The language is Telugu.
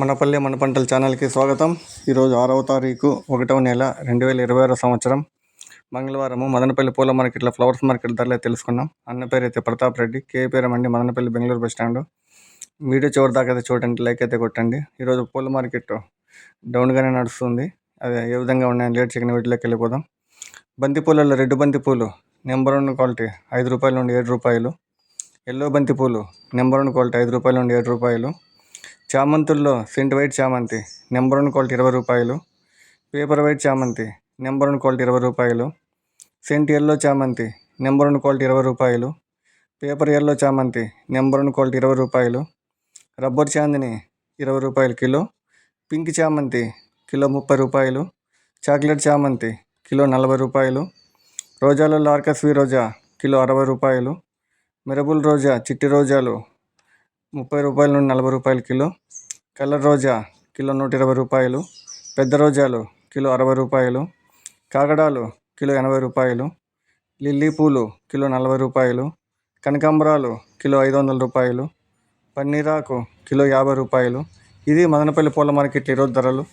మనపల్లె మన పంటల ఛానల్కి స్వాగతం. ఈరోజు ఆరవ తారీఖు ఒకటవ నెల రెండు వేల ఇరవై ఆరో సంవత్సరం. మంగళవారము మదనపల్లి పూల మార్కెట్లో ఫ్లవర్స్ మార్కెట్ ధరలే తెలుసుకున్నాం. అన్న పేరు అయితే ప్రతాప్ రెడ్డి కే పేరు అండి Madanapalle Bengaluru bus stand. Video చివరి దాకా అయితే చూడండి లైక్ అయితే కొట్టండి. ఈరోజు పూల మార్కెట్ డౌన్గానే నడుస్తుంది. అదే ఏ విధంగా ఉన్నాయని లేట్ చేయకుండా వీటిలోకి వెళ్ళిపోదాం. బంతి పూలలో రెడ్ బంతి పూలు నెంబర్ వన్ క్వాలిటీ ఐదు రూపాయల నుండి ఏడు రూపాయలు. ఎల్లో బంతి పూలు నెంబర్ వన్ క్వాలిటీ ఐదు రూపాయల నుండి ఏడు రూపాయలు. చామంతుల్లో సెంట్ వైట్ చామంతి నెంబర్ వన్ క్వాలిటీ ఇరవై రూపాయలు. పేపర్ వైట్ చామంతి నెంబర్ వన్ క్వాలిటీ ఇరవై రూపాయలు. సెంట్ ఎల్లో చామంతి నెంబర్ వన్ క్వాలిటీ ఇరవై రూపాయలు. పేపర్ ఎల్లో చామంతి నెంబర్ వన్ క్వాలిటీ ఇరవై రూపాయలు. రబ్బర్ చాందిని ఇరవై రూపాయలు కిలో. పింక్ చామంతి కిలో ముప్పై రూపాయలు. చాక్లెట్ చామంతి కిలో నలభై రూపాయలు. రోజాలో లార్కస్వి రోజా కిలో అరవై రూపాయలు. మెరబుల్ రోజా చిట్టి రోజాలు ముప్పై రూపాయల నుండి నలభై రూపాయలు కిలో. కలర్ రోజా కిలో నూట ఇరవై రూపాయలు. పెద్ద రోజాలు కిలో అరవై రూపాయలు. కాగడాలు కిలో ఎనభై రూపాయలు. లిల్లీ పూలు కిలో నలభై రూపాయలు. కనకాంబరాలు కిలో ఐదు వందల రూపాయలు. పన్నీరాకు కిలో యాభై రూపాయలు. ఇది మదనపల్లి పూల మార్కెట్ ఈరోజు ధరలు.